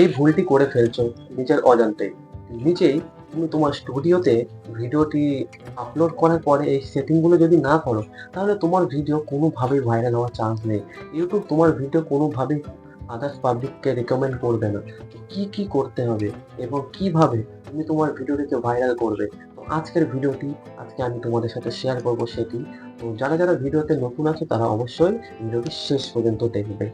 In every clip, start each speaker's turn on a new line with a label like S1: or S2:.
S1: এই ভুলটি করে ফেলছো নিজের অজান্তে। নিজেই তুমি তোমার স্টুডিওতে ভিডিওটি আপলোড করার পরে এই সেটিংগুলো যদি না করো, তাহলে তোমার ভিডিও কোনোভাবেই ভাইরাল হওয়ার চান্স নেই। ইউটিউব তোমার ভিডিও কোনোভাবেই আদার্স পাবলিককে রেকমেন্ড করবে না। কি কি করতে হবে এবং কীভাবে তুমি তোমার ভিডিওটিকে ভাইরাল করবে। তো আজকের ভিডিওটি, আজকে আমি তোমাদের সাথে শেয়ার করব সেটি। তো যারা যারা ভিডিওতে নতুন আছে, তারা অবশ্যই ভিডিওটি শেষ পর্যন্ত দেখবে।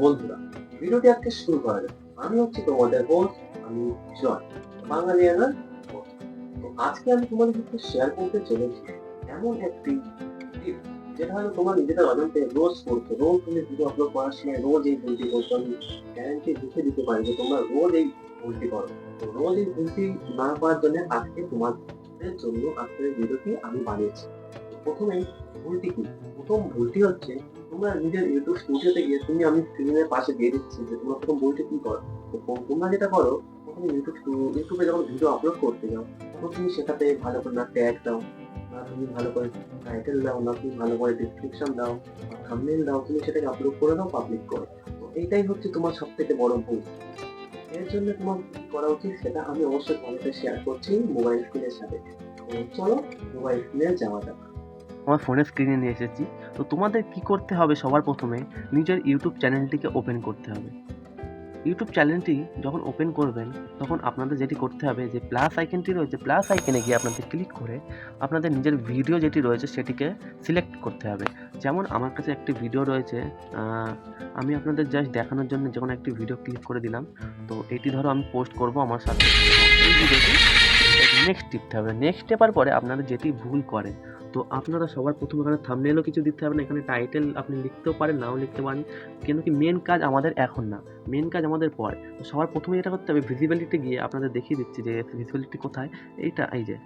S1: বন্ধুরা, ভিডিওটি আজকে শুরু করা যাক। আমি হচ্ছে তোমাদের হোস্ট আমি জয়। বাঙালিয়ানার। তো আজকে আমি তোমাদের সাথে শেয়ার করতে চলেছি এমন একটি tip, যেটা হলো তোমার নিজেরা অজান্তে রোজ করছ। রোজ তুমি ভিডিও আপলোড করার সময় রোজ এই ভুলটি করছ আমি গ্যারান্টি লিখে দিতে পারি যে তোমরা রোজ এই ভুলটি করো। তো রোজ এই ভুলটি না করার জন্য আজকে তোমাদের জন্য আজকের ভিডিওটি আমি বানিয়েছি। প্রথমেই ভুলটি কি? প্রথম ভুলটি হচ্ছে তোমরা নিজের ইউটিউব স্টুডিওতে গিয়ে তুমি আমি স্ক্রিনের পাশে দিয়ে দিচ্ছি যে তোমরা প্রথম বইটি কি করো? তোমরা যেটা করো, প্রথমে ইউটিউব ইউটিউবে যখন ভিডিও আপলোড করতে যাও, তখন তুমি সেটাতে ভালো করে না ট্যাগ দাও না তুমি ভালো করে টাইটেল দাও না তুমি ভালো করে ডিসক্রিপশন দাও, বা থাম্বনেল দাও, তুমি সেটাকে আপলোড করে দাও পাবলিক করো। তো এইটাই হচ্ছে তোমার সব থেকে বড় ভুল। এর জন্য তোমার কি করা উচিত সেটা আমি অবশ্যই সাথে শেয়ার করছি মোবাইল স্ক্রিনের সাথে। চলো মোবাইল স্ক্রিনে যাওয়া যাক।
S2: আমার ফোনের স্ক্রিনে নিয়ে এসেছি। তো তোমাদের কি করতে হবে সবার প্রথমে? নিজের ইউটিউব চ্যানেলটিকে ওপেন করতে হবে। ইউটিউব চ্যানেলটি যখন ওপেন করবেন, তখন আপনাদের যেটি করতে হবে, যে প্লাস আইকনটি রয়েছে প্লাস আইকনে গিয়ে আপনাদের ক্লিক করে আপনাদের নিজের ভিডিও যেটি রয়েছে সেটিকে সিলেক্ট করতে হবে। যেমন আমার কাছে একটি ভিডিও রয়েছে আমি আপনাদের জাস্ট দেখানোর জন্য যখন একটি ভিডিও ক্লিক করে দিলাম, তো এটি ধরো আমি পোস্ট করব আমার সাথে। এই ভিডিওটি নেক্সট টিপতে হবে। নেক্সট টেপার পরে আপনাদের যেটি ভুল করে তো আপনারা সবার প্রথম এখানে থামনেলও কিছু দিতে হবে না, এখানে টাইটেল আপনি লিখতেও পারেন, নাও লিখতে পারেন। কেন কি মেন কাজ আমাদের এখন না মেন কাজ আমাদের পরে। তো সবার প্রথমে যেটা করতে হবে ভিজিবিলিটি গিয়ে আপনাদের দেখিয়ে দিচ্ছি যে ভিজিবিলিটি কোথায়। এইটা, এই যে,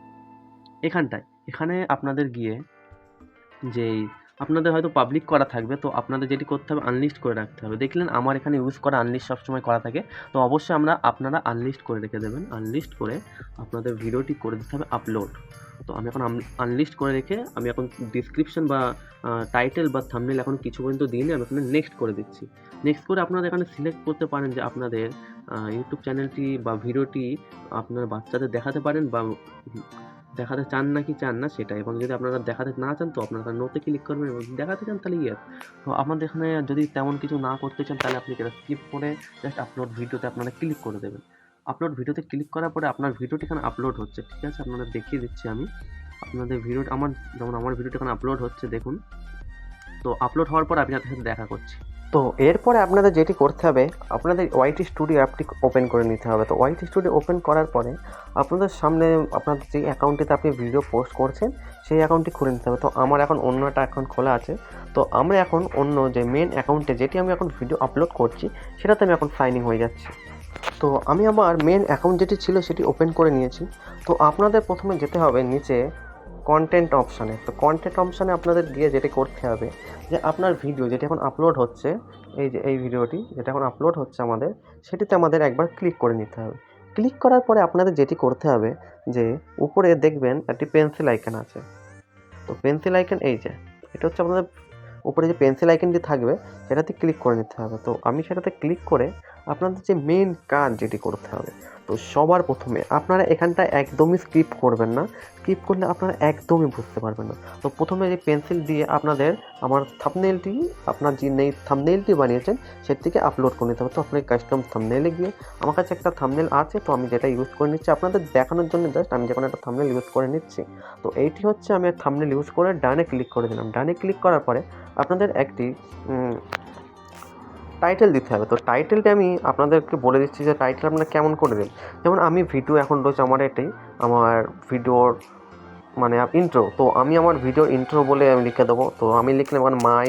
S2: এখানটায়। এখানে আপনাদের গিয়ে যেই, আপনাদের হয়তো পাবলিক করা থাকবে, তো আপনাদের যেটি করতে হবে আনলিস্ট করে রাখতে হবে। দেখলেন আমার এখানে ইউজ করা আনলিস্ট সবসময় করা থাকে। তো অবশ্যই আমরা আপনারা আনলিস্ট করে রেখে দেবেন। আনলিস্ট করে আপনাদের ভিডিওটি করে দিতে হবে আপলোড তো আমি এখন আনলিস্ট করে রেখে আমি এখন ডিসক্রিপশন বা টাইটেল বা থাম্বনেল এখন কিছু পর্যন্ত দিইনি, আমি এখানে নেক্সট করে দিচ্ছি। নেক্সট করে আপনারা এখানে সিলেক্ট করতে পারেন যে আপনাদের ইউটিউব চ্যানেলটি বা ভিডিওটি আপনার বাচ্চাদের দেখাতে পারেন বা দেখাতে চান না কি চান না সেটা এবং যদি আপনারা দেখাতে না চান, তো আপনারা নোতে ক্লিক করবেন এবং দেখাতে চান, তাহলে ইয়ে তো আমাদের এখানে যদি তেমন কিছু না করতে চান, তাহলে আপনি এটা স্কিপ করে জাস্ট আপলোড ভিডিওতে আপনারা ক্লিক করে দেবেন। আপলোড ভিডিওতে ক্লিক করার পরে আপনার ভিডিওটি এখানে আপলোড হচ্ছে, ঠিক আছে? আপনাদের দেখিয়ে দিচ্ছি আমি। আপনাদের ভিডিও, আমার, যেমন আমার ভিডিওটা এখানে আপলোড হচ্ছে, দেখুন। তো আপলোড হওয়ার পর আপনাদের সাথে দেখা করছি।
S3: তো এরপরে আপনাদের যেটি করতে হবে, আপনাদের ওয়াইটি স্টুডিও অ্যাপটি ওপেন করে নিতে হবে। তো ওয়াইটি স্টুডিও ওপেন করার পরে আপনাদের সামনে আপনাদের যে অ্যাকাউন্টটিতে আপনি ভিডিও পোস্ট করছেন, সেই অ্যাকাউন্টটি খুলে নিতে হবে। তো আমার এখন অন্য একটা অ্যাকাউন্ট খোলা আছে। তো আমরা এখন অন্য যে মেন অ্যাকাউন্টে যেটি আমি এখন ভিডিও আপলোড করছি, সেটাতে আমি এখন সাইন ইন হয়ে যাচ্ছি। তো আমি আমার মেন অ্যাকাউন্ট যেটি ছিল সেটি ওপেন করে নিয়েছি। তো আপনাদের প্রথমে যেতে হবে নিচে কন্টেন্ট অপশানে তো কন্টেন্ট অপশানে আপনাদের গিয়ে যেটি করতে হবে যে আপনার ভিডিও যেটি এখন আপলোড হচ্ছে, এই যে এই ভিডিওটি যেটা এখন আপলোড হচ্ছে আমাদের, সেটিতে আমাদের একবার ক্লিক করে নিতে হবে। ক্লিক করার পরে আপনাদের যেটি করতে হবে যে উপরে দেখবেন একটি পেন্সিল আইকন আছে। তো পেন্সিল আইকন এই যে, এটা হচ্ছে আপনাদের উপরে যে পেন্সিল আইকনটি থাকবে, সেটাতে ক্লিক করে নিতে হবে। তো আমি সেটাতে ক্লিক করে আপনাদের যে মেন কাজ যেটি করতে হবে, তো সবার প্রথমে আপনারা এখানটায় একদমই স্কিপ করবেন না। স্কিপ করলে আপনারা একদমই বুঝতে পারবেন না। তো প্রথমে যে পেন্সিল দিয়ে আপনাদের আমার থামনেলটি আপনার যে নেই থামনেলটি বানিয়েছেন, সেটিকে আপলোড করে নিতে হবে। তো আপনি কাস্টম থামনেলে গিয়ে আমার কাছে একটা থামনেল আছে, তো আমি যেটা ইউজ করে নিচ্ছি আপনাদের দেখানোর জন্য জাস্ট আমি যখন একটা থামনেল ইউজ করে নিচ্ছি। তো এইটি হচ্ছে আমি থামনেল ইউজ করে ডানে ক্লিক করে দিলাম। ডানে ক্লিক করার পরে আপনাদের একটি টাইটেল দিতে হবে। তো টাইটেলটা আমি আপনাদেরকে বলে দিচ্ছি যে টাইটেল আপনারা কেমন করে দেন যেমন আমি ভিডিও এখন রয়েছে আমার এটাই আমার ভিডিওর মানে ইন্ট্রো তো আমি আমার ভিডিও ইন্ট্রো বলে আমি লিখে দেবো। তো আমি লিখলাম আমার মাই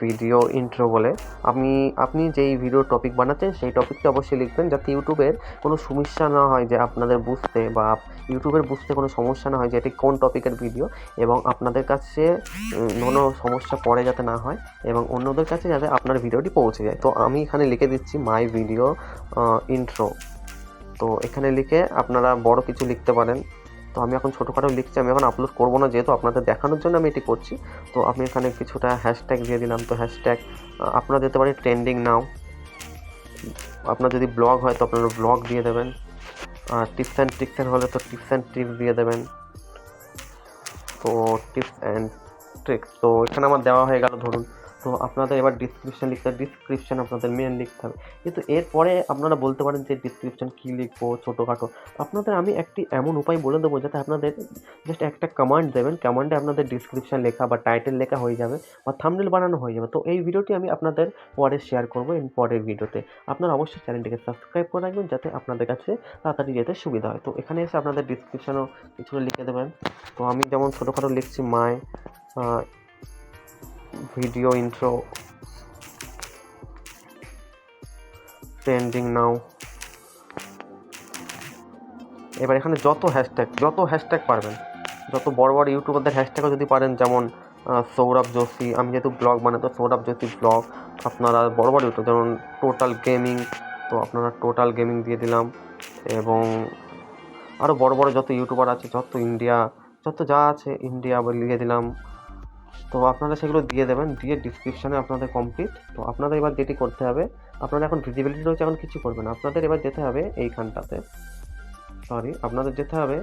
S3: ভিডিও ইন্ট্রো বলে, আপনি আপনি যেই ভিডিও টপিক বানাচ্ছেন, সেই টপিকটা অবশ্যই লিখবেন যাতে ইউটিউবের কোনো সমস্যা না হয় যে আপনাদের বুঝতে বা ইউটিউবের বুঝতে কোনো সমস্যা না হয় যে এটি কোন টপিকের ভিডিও এবং আপনাদের কাছে কোনো সমস্যা পড়ে যাতে না হয় এবং অন্যদের কাছে যাতে আপনার ভিডিওটি পৌঁছে যায়। তো আমি এখানে লিখে দিচ্ছি মাই ভিডিও ইন্ট্রো তো এখানে লিখে আপনারা বড় কিছু লিখতে পারেন। তো আমি এখন ছোটোখাটো লিখছি, আমি এখন আপলোড করব না যেহেতু আপনাদের দেখানোর জন্য আমি এটি করছি। তো আমি এখানে কিছুটা হ্যাশট্যাগ দিয়ে দিলাম, তো হ্যাশট্যাগ আপনারা দিতে পারি ট্রেন্ডিং নাও আপনার যদি ব্লগ হয় তো আপনারা ব্লগ দিয়ে দেবেন। আর টিপস অ্যান্ড ট্রিক্স হলে তো টিপস অ্যান্ড ট্রিক্স দিয়ে দেবেন। তো টিপস অ্যান্ড ট্রিক্স তো এখানে আমার দেওয়া হয়ে গেল ধরুন তো আপনাদের এবার ডিসক্রিপশন লিখতে হবে ডিসক্রিপশন আপনাদের মেন লিখতে হবে। কিন্তু এরপরে আপনারা বলতে পারেন যে ডিসক্রিপশন কী লিখব, ছোটোখাটো। আপনাদের আমি একটি এমন উপায় বলে দেবো যাতে আপনাদের জাস্ট একটা কমান্ড দেবেন কমান্ডে আপনাদের ডিসক্রিপশন লেখা বা টাইটেল লেখা হয়ে যাবে বা থাম্বনেল বানানো হয়ে যাবে। তো এই ভিডিওটি আমি আপনাদের পরে শেয়ার করব এই পরের ভিডিওতে। আপনারা অবশ্যই চ্যানেলটিকে সাবস্ক্রাইব করে রাখবেন যাতে আপনাদের কাছে তাড়াতাড়ি যেতে সুবিধা হয়। তো এখানে এসে আপনাদের ডিসক্রিপশনও কিছু লিখে দেবেন। তো আমি যেমন ছোটোখাটো লিখছি my video intro trending now এবার এখানে যত হ্যাশট্যাগ যত হ্যাশট্যাগ পারবেন, যত বড় বড় ইউটিউবারদের হ্যাশট্যাগও যদি পারেন, যেমন সৌরভ যোশী, আমি যেহেতু ব্লগ বানাই, তো সৌরভ যোশী ব্লগ আপনারা বড় বড় ইউটিউব যেমন টোটাল গেমিং তো আপনারা টোটাল গেমিং দিয়ে দিলাম, এবং আরও বড় বড় যত ইউটিউবার আছে, যত ইন্ডিয়া যত যা আছে ইন্ডিয়া লিখে দিলাম তো আপনারা সেগুলো দিয়ে দেবেন, দিয়ে ডিসক্রিপশানে আপনাদের কমপ্লিট তো আপনাদের এবার যেটি করতে হবে আপনারা এখন ভিজিবিলিটি রয়েছে, এখন কিছু করবেন। আপনাদের এবার যেতে হবে এইখানটাতে। সরি আপনাদের যেতে হবে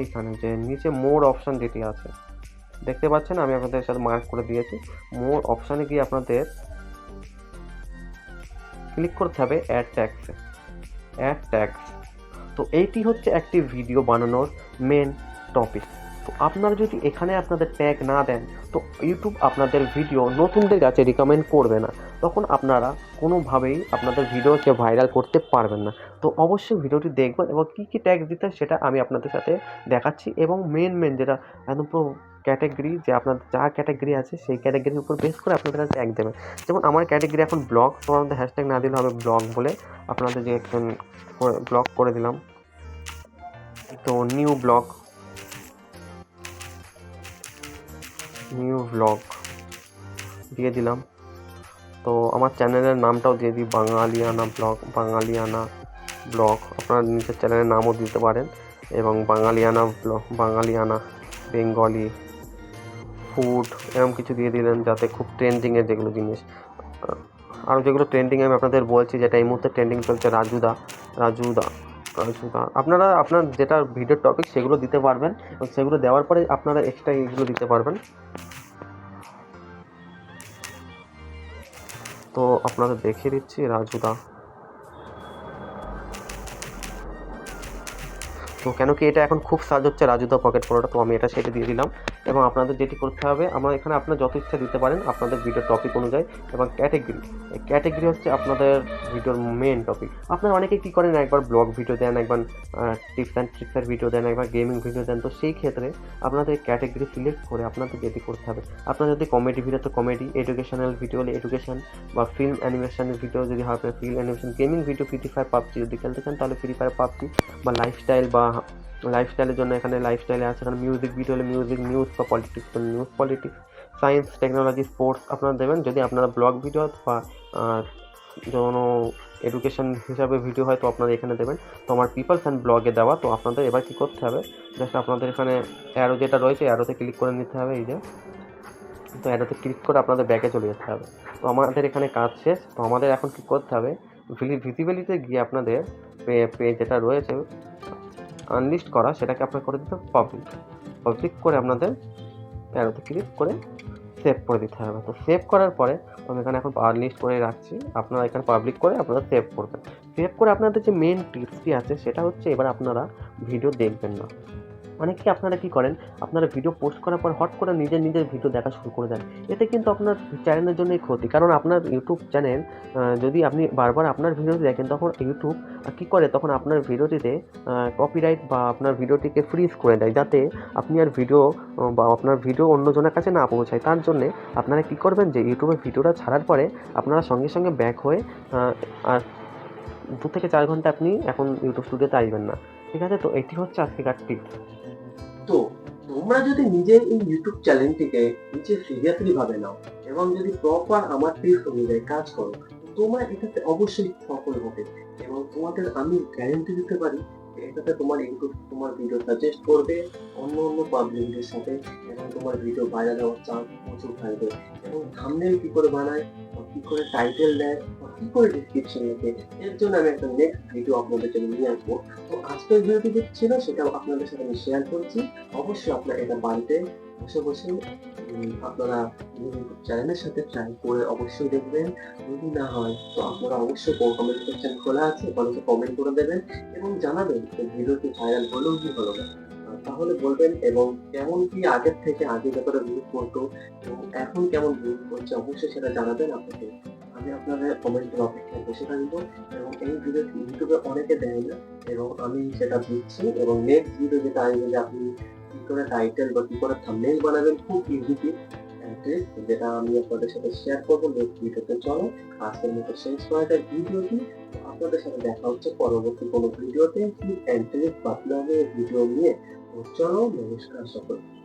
S3: এইখানে, যে নিচে মোর অপশান যেটি আছে। দেখতে পাচ্ছেন, আমি আপনাদের সাথে মার্ক করে দিয়েছি। মোর অপশানে গিয়ে আপনাদের ক্লিক করতে হবে অ্যাড ট্যাক্সে অ্যাড ট্যাক্স তো এইটি হচ্ছে একটি ভিডিও বানানোর মেন টপিক তো আপনারা যদি এখানে আপনাদের ট্যাগ না দেন, তো ইউটিউব আপনাদের ভিডিও নতুনদের কাছে রিকমেন্ড করবে না। তখন আপনারা কোনোভাবেই আপনাদের ভিডিওকে ভাইরাল করতে পারবেন না। তো অবশ্যই ভিডিওটি দেখবেন এবং কী কী ট্যাগ দিতে সেটা আমি আপনাদের সাথে দেখাচ্ছি এবং মেন মেন যেটা একদম পুরো ক্যাটাগরি যে আপনার যা ক্যাটাগরি আছে সেই ক্যাটাগরির উপর বেস করে আপনাদের কাছে ট্যাগ দেবেন যেমন আমার ক্যাটাগরি এখন ব্লগ তো আমাদের হ্যাশট্যাগ না দিলে হবে ব্লগ বলে আপনাদের যে ব্লগ করে দিলাম। তো নিউ ব্লগ নিউ ব্লগ দিয়ে দিলাম। তো আমার চ্যানেলের নামটাও দিয়ে দিই, বাঙালিয়ানা ব্লগ বাঙালিয়ানা ব্লগ। আপনারা নিজের চ্যানেলের নামও দিতে পারেন এবং বাঙালিয়ানা ব্লগ, বাঙালিয়ানা, বেঙ্গলি ফুড এরকম কিছু দিয়ে দিলেন যাতে খুব ট্রেন্ডিংয়ের যেগুলো জিনিস। আর যেগুলো ট্রেন্ডিং আমি আপনাদের বলছি, যেটা এই মুহূর্তে ট্রেন্ডিং চলছে রাজুদা রাজুদা। আপনারা আপনার যেটা ভিডিও টপিক সেগুলো দিতে পারবেন সেগুলো দেওয়ার পরে আপনারা এক্সট্রা এগুলো দিতে পারবেন। তো আপনারা দেখিয়ে দিচ্ছি রাজুদা তো কেন কি এটা এখন খুব সাজ হচ্ছে রাজুদা পকেট পরোটা তো আমি এটা সেটা দিয়ে দিলাম। এবং আপনাদের যেটি করতে হবে, আমরা এখানে আপনার যত ইচ্ছা দিতে পারেন, আপনাদের ভিডিও টপিক অনুযায়ী এবং ক্যাটেগরি এই ক্যাটেগরি হচ্ছে আপনাদের ভিডিওর মেন টপিক আপনারা অনেকে কী করেন, একবার ব্লগ ভিডিও দেন, একবার টিপস অ্যান্ড ট্রিক্সের ভিডিও দেন, একবার গেমিং ভিডিও দেন, তো সেই ক্ষেত্রে আপনাদের ক্যাটেগরি সিলেক্ট করে আপনাদের যেটি করতে হবে। আপনার যদি কমেডি ভিডিও তো কমেডি এডুকেশনাল ভিডিও হলে এডুকেশন বা ফিল্ম অ্যানিমেশনের ভিডিও যদি হয় film animation gaming video free fire PUBG যদি খেলতে চান, তাহলে ফ্রি ফায়ার পাবজি বা লাইফস্টাইল বা লাইফস্টাইলের জন্য এখানে লাইফস্টাইলে আছে। এখানে মিউজিক ভিডিও হলে মিউজিক নিউজ বা politics news politics science technology sports আপনারা দেবেন। যদি আপনারা ব্লগ ভিডিও বা কোনো এডুকেশন হিসাবে ভিডিও হয়, তো আপনারা এখানে দেবেন। তো আমার পিপলস অ্যান্ড ব্লগে দেওয়া, তো আপনাদের এবার কী করতে হবে? জাস্ট আপনাদের এখানে অ্যারো যেটা রয়েছে অ্যারোতে ক্লিক করে নিতে হবে, এই যে। তো অ্যারোতে ক্লিক করে আপনাদের ব্যাকে চলে যেতে হবে। তো আমাদের এখানে কাজ শেষ। তো আমাদের এখন কী করতে হবে? ভিজিবিলিতে গিয়ে আপনাদের পে পে যেটা রয়েছে আনলিস্ট করা, সেটাকে আপনার করে দিতে হবে পাবলিক পাবলিক করে আপনাদের অ্যারোতে ক্লিক করে সেভ করে দিতে হবে। তো সেভ করার পরে আমি এখানে এখন আনলিস্ট করে রাখছি। আপনারা এখানে পাবলিক করে আপনারা সেভ করবেন। সেভ করে আপনাদের যে মেন টিপসটি আছে, সেটা হচ্ছে এবার আপনারা ভিডিও দেখবেন না। অনেকে আপনারা কি করেন, আপনারা ভিডিও পোস্ট করার পর হট করে নিজের নিজের ভিডিও দেখা শুরু করে দেন। এতে কিন্তু আপনার চ্যানেলের জন্যই ক্ষতি। কারণ আপনার ইউটিউব চ্যানেল যদি আপনি বারবার আপনার ভিডিওটি দেখেন, তখন ইউটিউব কী করে? তখন আপনার ভিডিওটিতে কপিরাইট বা আপনার ভিডিওটিকে ফ্রিজ করে দেয়, যাতে আপনি আর ভিডিও বা আপনার ভিডিও অন্যজনের কাছে না পৌঁছায়। তার জন্যে আপনারা কী করবেন যে ইউটিউবে ভিডিওটা ছাড়ার পরে আপনারা সঙ্গে সঙ্গে ব্যাক হয়ে আর দু থেকে চার ঘণ্টা আপনি এখন ইউটিউব স্টুডিওতে আসবেন না। ঠিক আছে? তো এটি হচ্ছে আজকেকার টিপস
S1: তো তোমরা যদি নিজের এই ইউটিউব চ্যানেলটিকে নিচে সিরিয়াসলি ভাবে নাও এবং যদি প্রপার আমার টিপস অনুযায়ী কাজ করো তোমরা এটাতে অবশ্যই সফল হবে এবং তোমাদের আমি গ্যারেন্টি দিতে পারি এটাতে তোমার ইউটিউব তোমার ভিডিও সাজেস্ট করবে, অন্য অন্য পাবলিকদের সাথে এবং তোমার ভিডিও ভাইরাল হওয়ার চান্স প্রচুর থাকবে। এবং থামনেল কি করে বানায় কি করে টাইটেল দেয় কি করে ডিসক্রিপশন লিখে এর জন্য আমি একটা নেক্সট ভিডিও আপনাদের জন্য নিয়ে আসব। তো আজকের ভিডিওটি ছিল, সেটাও আপনাদের সাথে আমি শেয়ার করছি। অবশ্যই আপনারা এটা বাড়িতে বসে বসে আপনারা ইউটিউব চ্যানেলের সাথে ট্রাই করে অবশ্যই দেখবেন। যদি না হয়, তো আপনারা অবশ্যই কমেন্ট সেকশন খোলা আছে ওখানে কমেন্ট করে দেবেন এবং জানাবেন যে ভিডিওটি ভাইরাল হলো কি হলো না। তাহলে বলবেন, এবং কেমন কি আগের থেকে আগে ব্যাপারে ভিউ করতো এবং এখন কেমন ভিউ করছে? অবশ্যই সেটা জানাবেন আপনাকে। আমি আপনাদের কমেন্টের অপেক্ষায় বসে থাকব এবং এই ভিডিওটি ইউটিউবে অনেকে দেয় না এবং আমি সেটা দিচ্ছি এবং নেক্সট ভিডিও যেটা আসবে যে আপনি কি করে টাইটেল বা কি করে থাম্বনেল বানাবেন খুব ইজি টিপ যেটা আমি আপনাদের সাথে শেয়ার করব নেক্সট ভিডিওতে চলো, আজকের মতো শেষ করা যায় ভিডিওটি আপনাদের সাথে দেখা হচ্ছে পরবর্তী কোনো ভিডিওতে কি অ্যান্ট্রিক বাতলাবে ভিডিও নিয়ে। চলো, নমস্কার সকলকে।